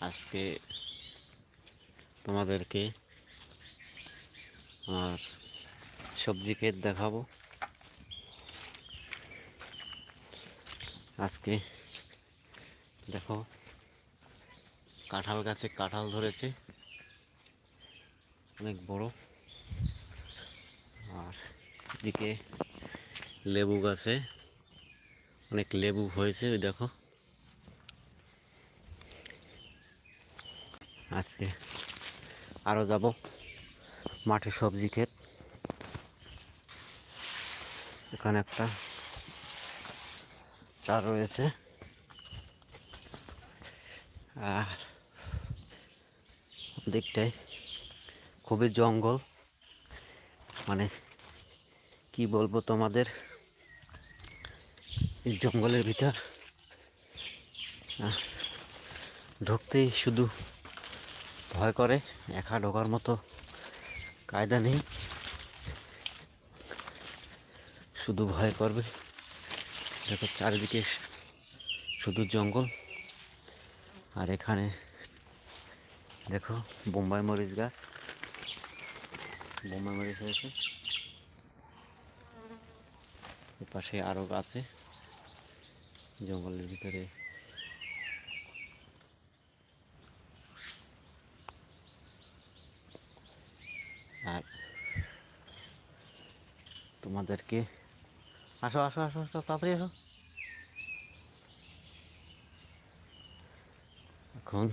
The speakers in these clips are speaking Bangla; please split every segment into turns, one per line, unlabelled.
আজকে তোমাদেরকে আমার সবজি ক্ষেত দেখাবো। আজকে দেখো, কাঁঠাল গাছে কাঁঠাল ধরেছে। অনেক বড়। আর এদিকে লেবু গাছে অনেক লেবু হয়েছে, ওই দেখো। আজকে আরও যাব। মাঠে সবজি ক্ষেত। এখানে একটা চা রয়েছে। আর দিকটায় খুবই জঙ্গল। মানে কি বলব তোমাদের? এই জঙ্গলের ভিতর ঢুকতেই শুধু ভয় করে, একা ঢোকার মতো কায়দা নেই। শুধু ভয় করবে, দেখো চারিদিকে শুধু জঙ্গল। আর এখানে দেখো বোম্বাই মরিচ গাছ। বোম্বাই মরিচ হয়েছে। এপাশে আরও গাছে জঙ্গলের ভিতরে আর তোমাদেরকে আসো আসো আসো আসো, তাড়াতাড়ি আসো। এখন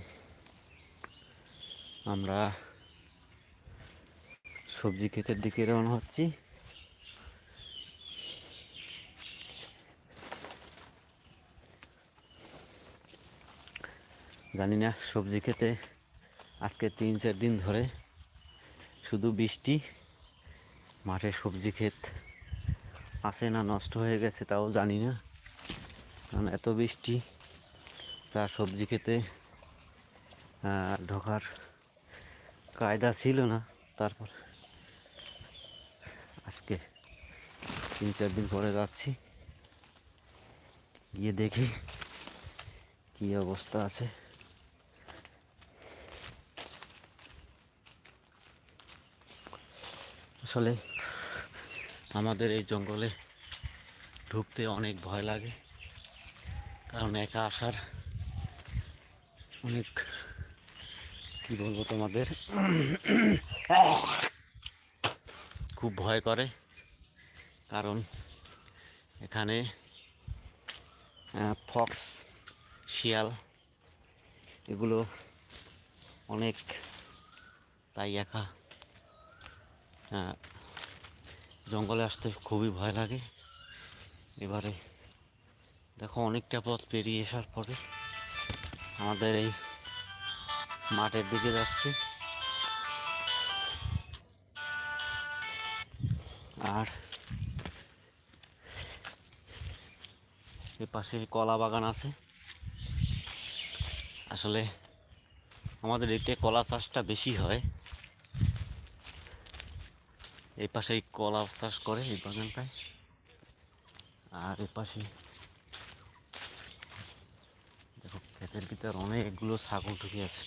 আমরা সবজি ক্ষেতের দিকে রওনা হচ্ছি। জানি না, সবজি খেতে আজকে তিন, চার দিন ধরে শুধু বৃষ্টি, মাঠে সবজি ক্ষেত আছে না, নষ্ট হয়ে গেছে তাও জানি না। কারণ এত বৃষ্টি, তার সবজি খেতে ঢোকার কায়দা ছিল না। তারপর আজকে তিন চার দিন পরে যাচ্ছি। গিয়ে দেখি কি অবস্থা আছে। আসলে আমাদের এই জঙ্গলে ঢুকতে অনেক ভয় লাগে কারণ একা আসার অনেক কি বলব তোমাদের খুব ভয় করে। কারণ এখানে ফক্স শিয়াল এগুলো অনেক তাই একা আহ, জঙ্গলে আসতে খুবই ভয় লাগে। এবারে দেখো অনেকটা পথ পেরিয়ে আসার পরে আমাদের এই মাঠের দিকে যাচ্ছি। আর পাশে কলা বাগান আছে। আসলে আমাদের এতে কলা চাষটা বেশি হয়। এই পাশে কলা চাষ করে এই বাগানটায়। আর এ পাশে দেখো ক্ষেতের ভিতর অনেকগুলো ছাগল ঢুকে আছে।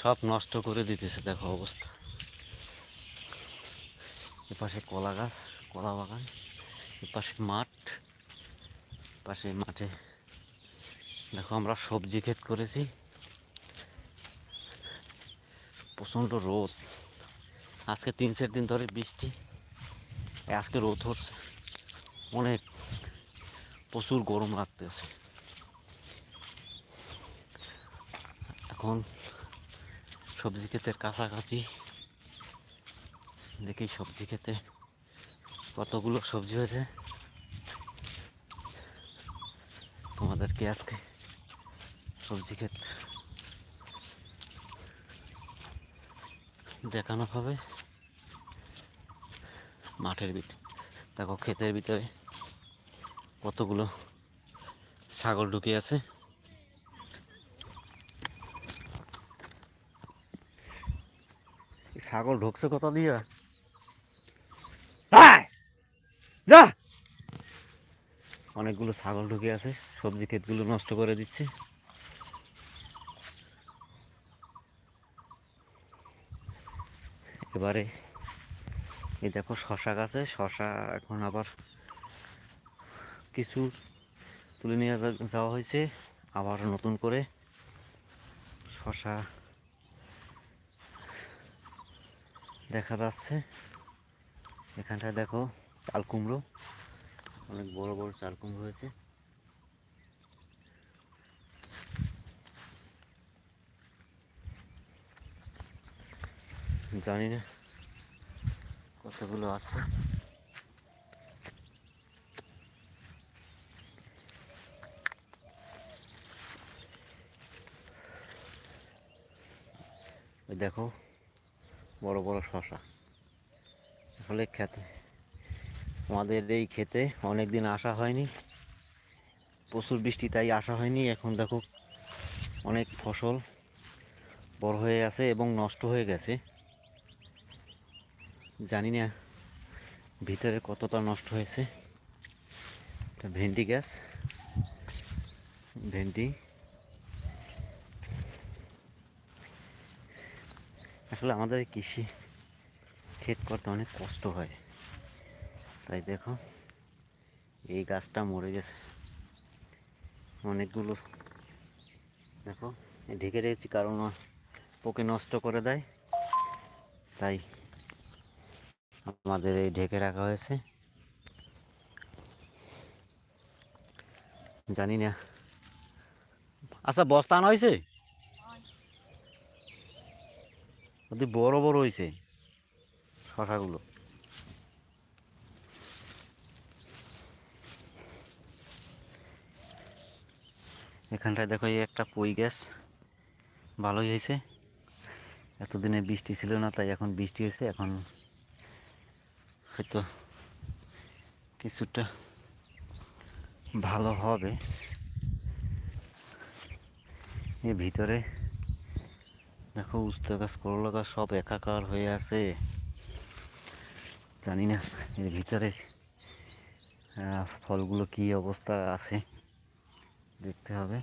সব নষ্ট করে দিতেছে, দেখো অবস্থা। এ পাশে কলা গাছ, কলা বাগান, এ পাশে মাঠ পাশে মাঠে দেখো আমরা সবজি ক্ষেত করেছি। প্রচণ্ড রোদ। আজকে তিন চার দিন ধরে বৃষ্টি। আজকে রোদ হচ্ছে। অনেক প্রচুর গরম লাগতেছে। এখন সবজি ক্ষেতের কাছাকাছি। দেখি সবজি খেতে কতগুলো সবজি হয়েছে। তোমাদেরকে আজকে সবজি ক্ষেত দেখানো হবে। মাঠের ভিতরে দেখো ক্ষেতের ভিতরে কতগুলো ছাগল ঢুকে আছে। ছাগল ঢুকছে কোথা দিয়ে?
যা!
অনেকগুলো ছাগল ঢুকে আছে সবজি ক্ষেতগুলো নষ্ট করে দিচ্ছে। এবারে। এই দেখো শশা গাছে, শশা এখন আবার কিছু তুলে নিয়ে যাওয়া হয়েছে। আবার নতুন করে শশা দেখা যাচ্ছে। এখানটায় দেখো চাল কুমড়ো, অনেক বড় বড় চাল কুমড়ো হয়েছে। জানি না কতগুলো আছে। দেখো, বড় বড় শশা। আসলে খেতে, আমাদের এই খেতে অনেক দিন আসা হয়নি। প্রচুর বৃষ্টি, তাই আসা হয়নি। এখন দেখো, অনেক ফসল বড় হয়ে আছে এবং নষ্ট হয়ে গেছে। জানি না ভিতরে কতটা নষ্ট হয়েছে। ভেন্ডি গ্যাস ভেন্ডি। আসলে আমাদের কৃষি ক্ষেত করতে অনেক কষ্ট হয়। তাই দেখো, এই গাছটা মরে গেছে। অনেকগুলো, দেখো, ঢেকে রেখেছি কারণ পোকে নষ্ট করে দেয়। তাই আমাদের এই ঢেকে রাখা হয়েছে। জানি না। আচ্ছা বস্তা আনা হয়েছে? ওদের বড় বড় হয়েছে শশাগুলো। এখানটায় দেখো এই একটা পই গ্যাস ভালোই হয়েছে। এতদিনে বৃষ্টি ছিল না, তাই এখন বৃষ্টি হয়েছে। এখন হয়তো কিছুটা ভালো হবে। এর ভিতরে দেখো উস্তা গাছ, করলা গাছ সব একাকার হয়ে আছে। জানি না এর ভিতরে ফলগুলো কি অবস্থা আছে, দেখতে হবে।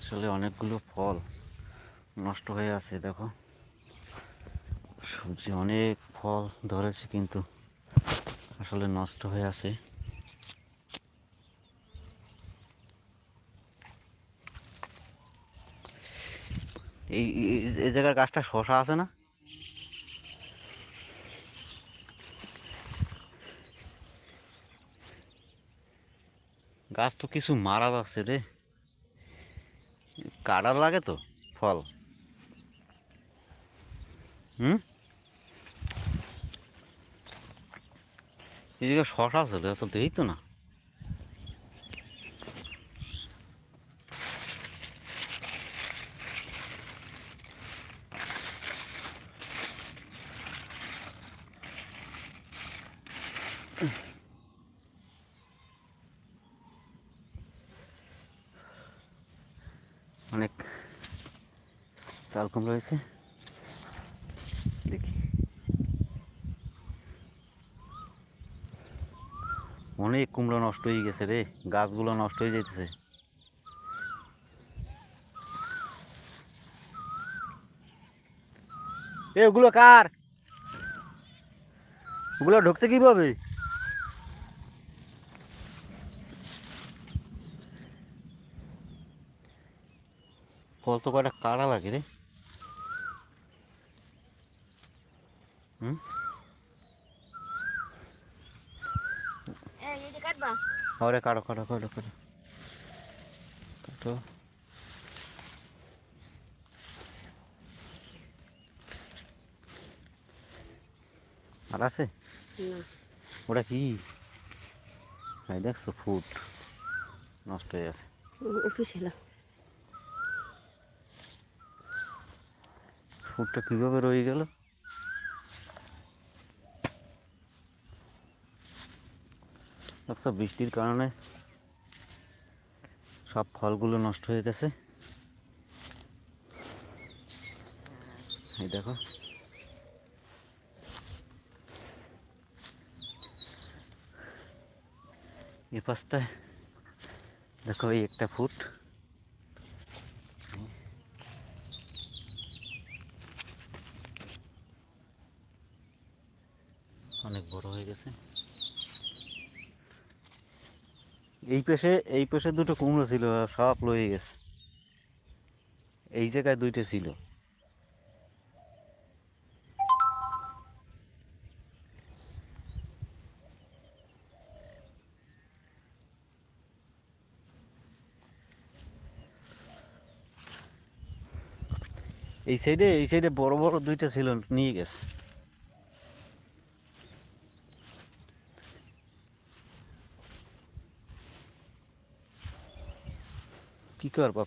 আসলে অনেকগুলো ফল। নষ্ট হয়ে আছে, দেখো। সবজি অনেক ফল ধরেছে কিন্তু আসলে নষ্ট হয়ে আছে। এই, এই- জায়গার গাছটা শশা আছে না? গাছ তো কিছু মারা যাচ্ছে রে। কাটার লাগে তো ফল। হুম? জায়গায় শশা ছিল তো দেখি তো না। অনেক চাল কুমড়ো হয়েছে অনেক কুমড়ো নষ্ট হয়ে গেছে রে, গাছগুলো নষ্ট হয়ে যেতেছে এ, ওগুলো কার? ওগুলো ঢুকছে কীভাবে? ফল তো কয়টা কাড়া লাগে রে। হুম
এই যে
আরে কাটো কাটো কাটো কাটো কাটো আর আছে
না
ওটা কি এই দেখছ ফুট নষ্ট হয়ে গেছে ফুটটা কীভাবে রয়ে গেল দেখছ বৃষ্টির কারণে সব ফলগুলো নষ্ট হয়ে গেছে। এই দেখো। এ পাশটায় দেখো এই একটা ফুট। অনেক বড় হয়ে গেছে। এই পেশে এই পেশে দুটো কুমড়ো ছিল, সব লয়ে গেছে। এই জায়গায় দুইটা ছিল। এই সাইডে এই সাইডে বড় বড় দুইটা ছিল, নিয়ে গেছে। কি করবা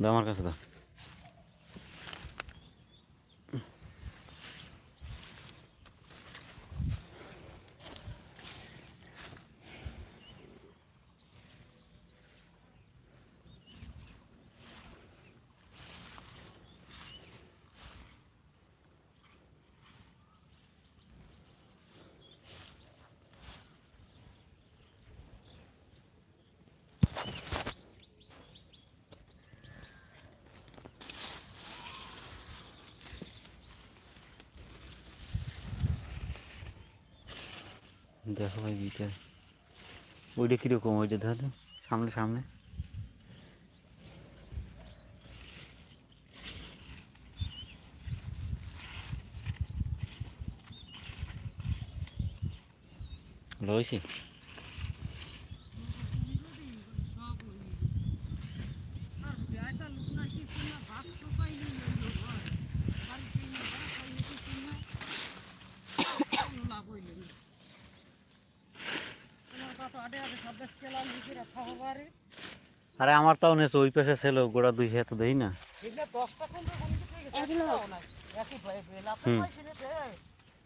দাও আমার কাছে দাও দেখো ভাই বিটা ওইটা কীরকম হয়েছে ধরো সামনে সামনে। ভালো
আর বেটা লোক নাকি কিনা ভাত তো পাইনি লইলো ঘর খালি কিনা ভাত পাইনি কি কিনা লাভ হইল না তোমার কত আডে আডে সব দেশ কেলাম লিখিরা খাবারে
আরে আমার তাও নেছে ওই পাশে ছিল গোড়া দুই হাত দেই না।
আরে দশটা কোন কোন থেকে গেছে
এক কিলো।
একই ভাই বেলা তো
হুম।
পাইছি রে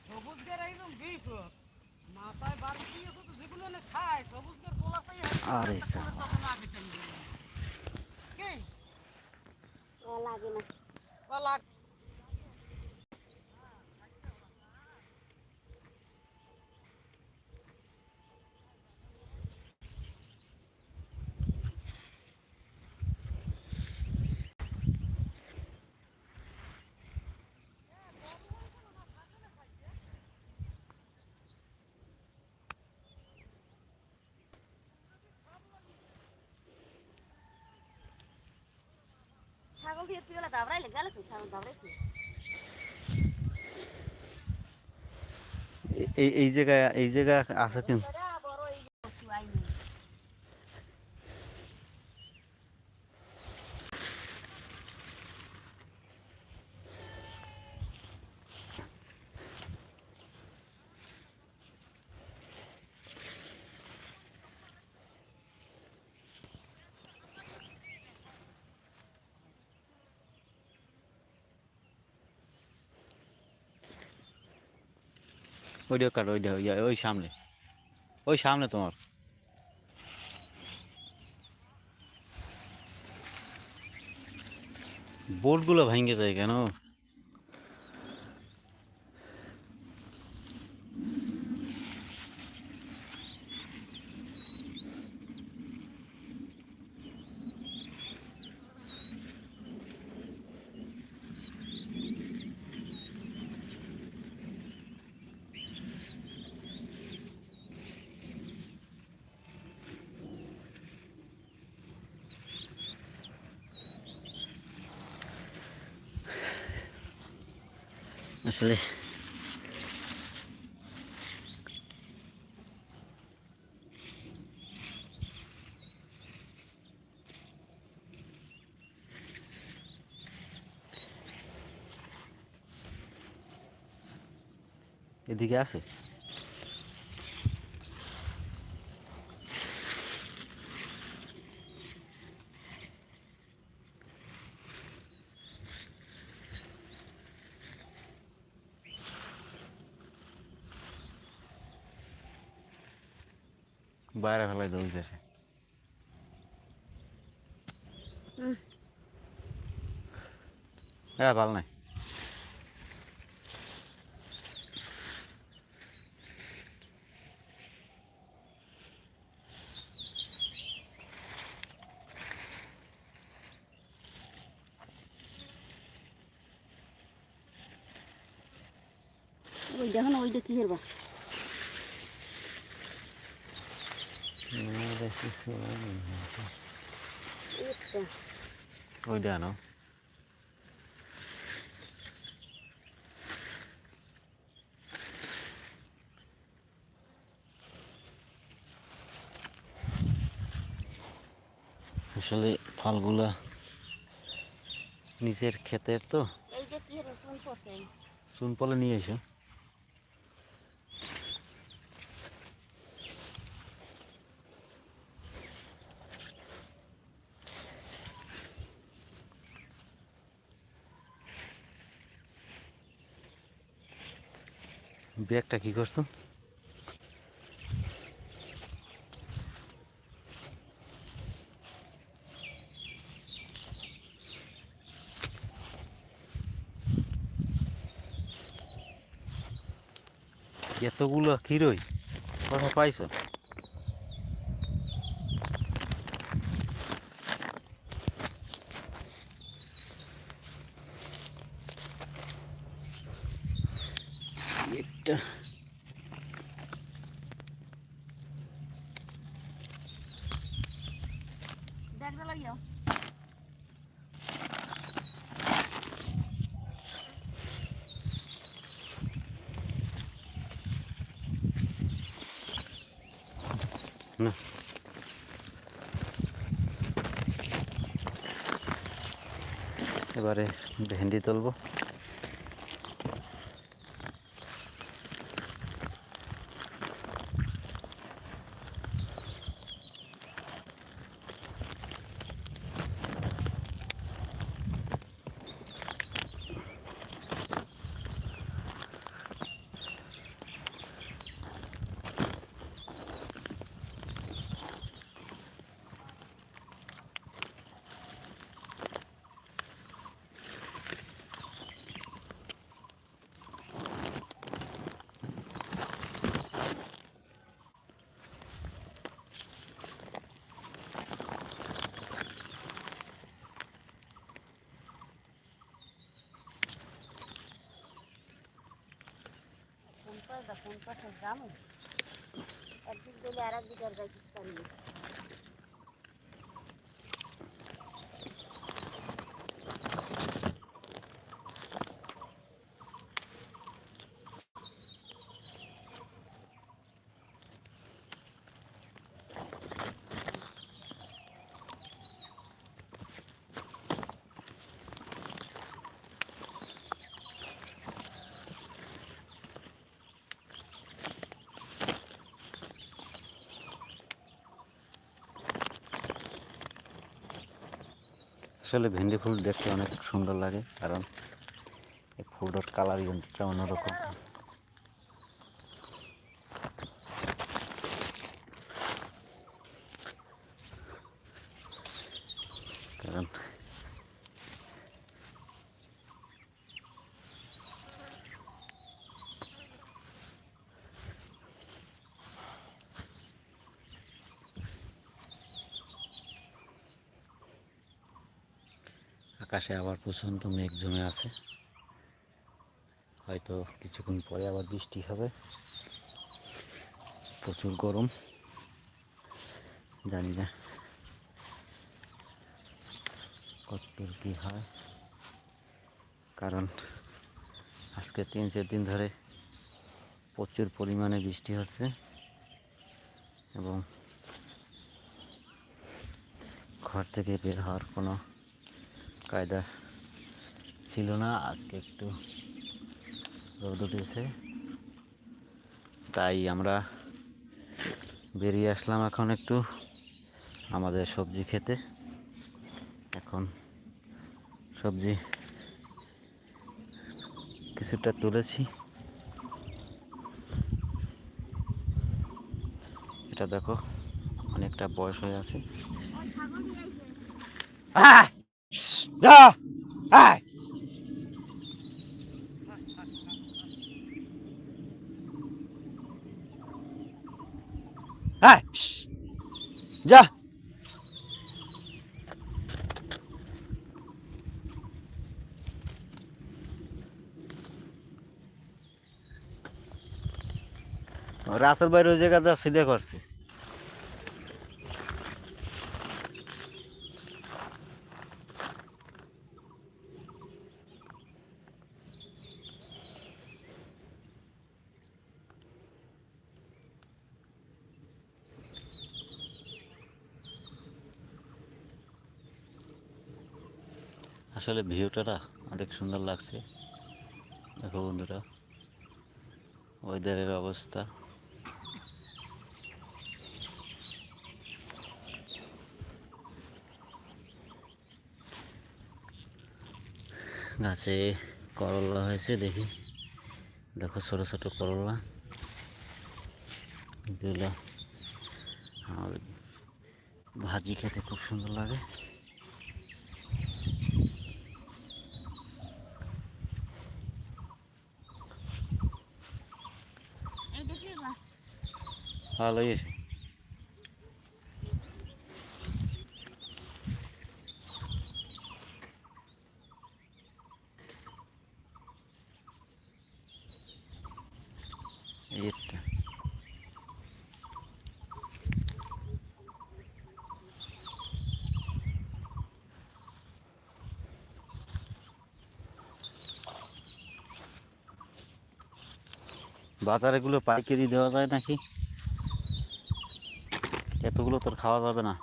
সবুজ গের একদম বিষ মাথায় বাড়ি দিয়ে তো যেগুলো না খায় সবুজ গের পোলাটাই
আরে সা
তখন আগে চলে গেল কি
ও লাগে না
বলা
ছাগল দিয়ে তুই ওলা দাবড়াইলে গেলে তুই ছাগল দাবড়াইছি
এ- এই এই জায়গায় এই জায়গায় আছে কিন্তু
বড় এই বস্তু আইনি
ওইটা কাটো ওইটা ওই ওই সামনে ওই সামনে তোমার বোর্ডগুলো ভেঙে যায় কেন আসলে। এদিকে আছে বাইরে ফেলাই দৌড় যাচ্ছে। হ্যাঁ ভালো নাই
ওই দেখো না ওইটা কিসের বা একটা
ওইটা আনো আসলে ফলগুলা নিজের ক্ষেতের তো।
এইটা কি রসুন পড়ছে
চুন পলে নিয়ে এসো। ব্যাগটা কি করছ? এতগুলো ক্ষীরই কথা পাইছো? একটা
দেখতে লাগিও
না এবারে ভেন্ডি তুলবো
কোন পাশে যাব একদিক গেলে আর একদিক আর যাইতে
আসলে ভেন্ডি ফুল দেখতে অনেক সুন্দর লাগে কারণ এই ফুলটার কিন্তু অন্যরকম কারণ আকাশে আবার প্রচণ্ড মেঘ জমে আছে। হয়তো কিছুক্ষণ পরে আবার বৃষ্টি হবে। প্রচুর গরম। জানি না কতদূর কী হয়। কারণ আজকে তিন, চার দিন ধরে প্রচুর পরিমাণে বৃষ্টি হচ্ছে এবং ঘর থেকে বের হওয়ার কোনো কায়দা ছিল না, আজকে একটু রোদ উঠেছে। তাই আমরা বেরিয়ে আসলাম এখন একটু আমাদের সবজি খেতে। এখন সবজি কিছুটা তুলেছি। এটা দেখো, অনেকটা বয়স হয়ে আছে
ওই ছাগলই আইছে
আয়! যা আয়! আয়! যা রাতের বাইরে ওই জায়গাটা সিধে করছে আসলে ভিউটা না অনেক সুন্দর লাগছে। দেখো বন্ধুরা ওয়েদারের অবস্থা। গাছে করলা হয়েছে, দেখি। দেখো ছোটো ছোটো করলা। এগুলো ভাজি খেতে খুব সুন্দর লাগে। ভালো এসে এই একটা। বাজারে এগুলো পাইকারি দেওয়া যায় নাকি? এতগুলো তোর খাওয়া যাবে না।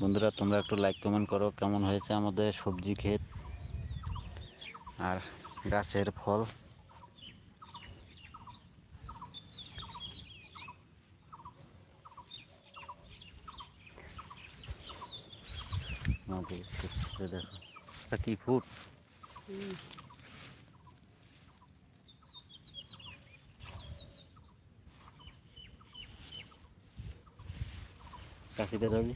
বন্ধুরা, তোমরা একটু লাইক কমেন্ট করো কেমন হয়েছে আমাদের সবজি ক্ষেত আর গাছের ফল। দেখো কি ফুট কাশিটা যাবি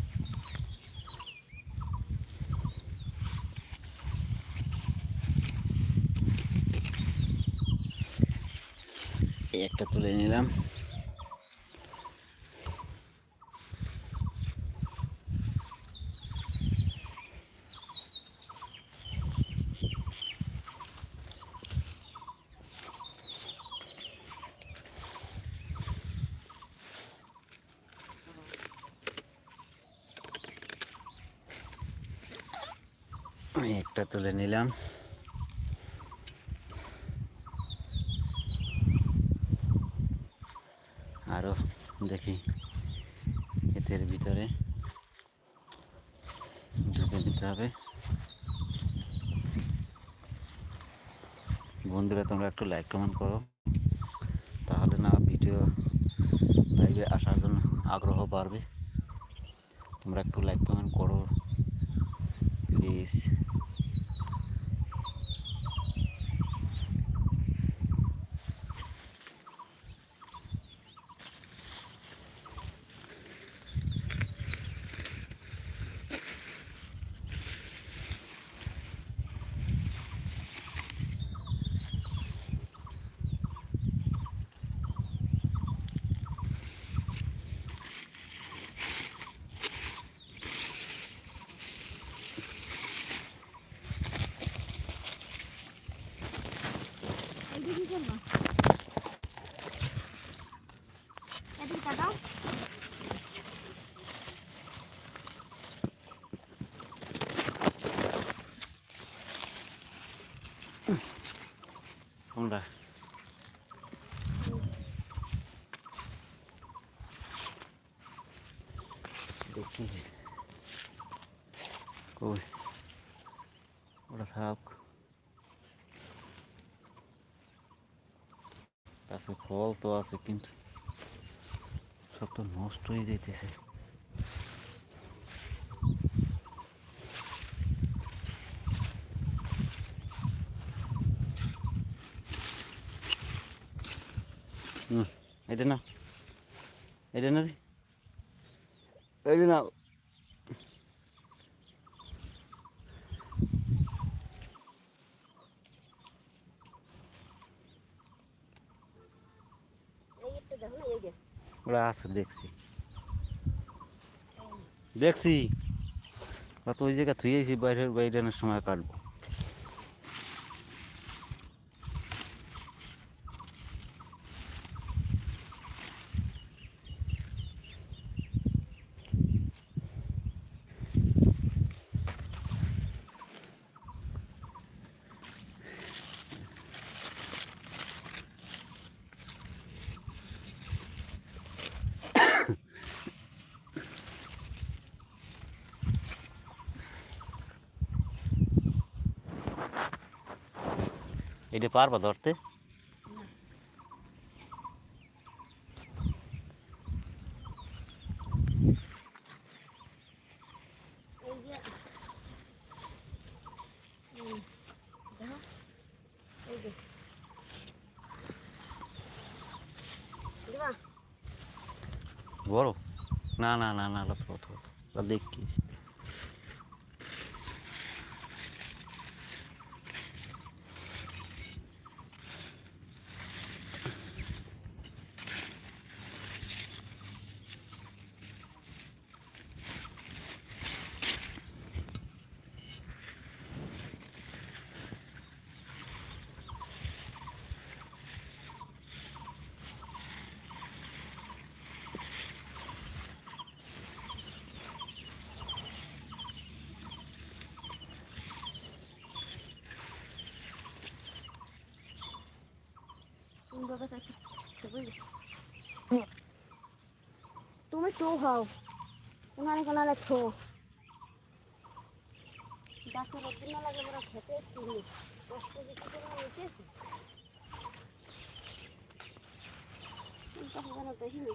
এই একটা তুলে নিলাম এই একটা তুলে নিলাম আরও দেখি ক্ষেতের ভিতরে ঢুকে দিতে হবে। বন্ধুরা, তোমরা একটু লাইক কমেন্ট করো। তাহলে না ভিডিও লাইভে আসার জন্য আগ্রহ বাড়বে। তোমরা একটু লাইক কমেন্ট করো। প্লিজ
এইটা কি করবা এটা কাটাও
কোনটা দেখি কই ওটা থাক কাছে ফল তো আছে কিন্তু সব তো নষ্ট হয়ে যাইতেছে এটা না এটা না এটা না ওরা আছে দেখছি। দেখছি। তো ওই জায়গা থুয়েছি বাইরের বাইরে সময় কাটবো। এটা পারবা ধরতে
এই যে হুম, দেখো এই যে দিবা
বড় না না না না লত লত দেখি
তুমি বাবা চাকরি বুঝিস তো হও। কোনালে কোনালে থো। গাছের একদিন না লাগে ওরা খেতে চিনি কষ্ট যে কি করে দেখিনি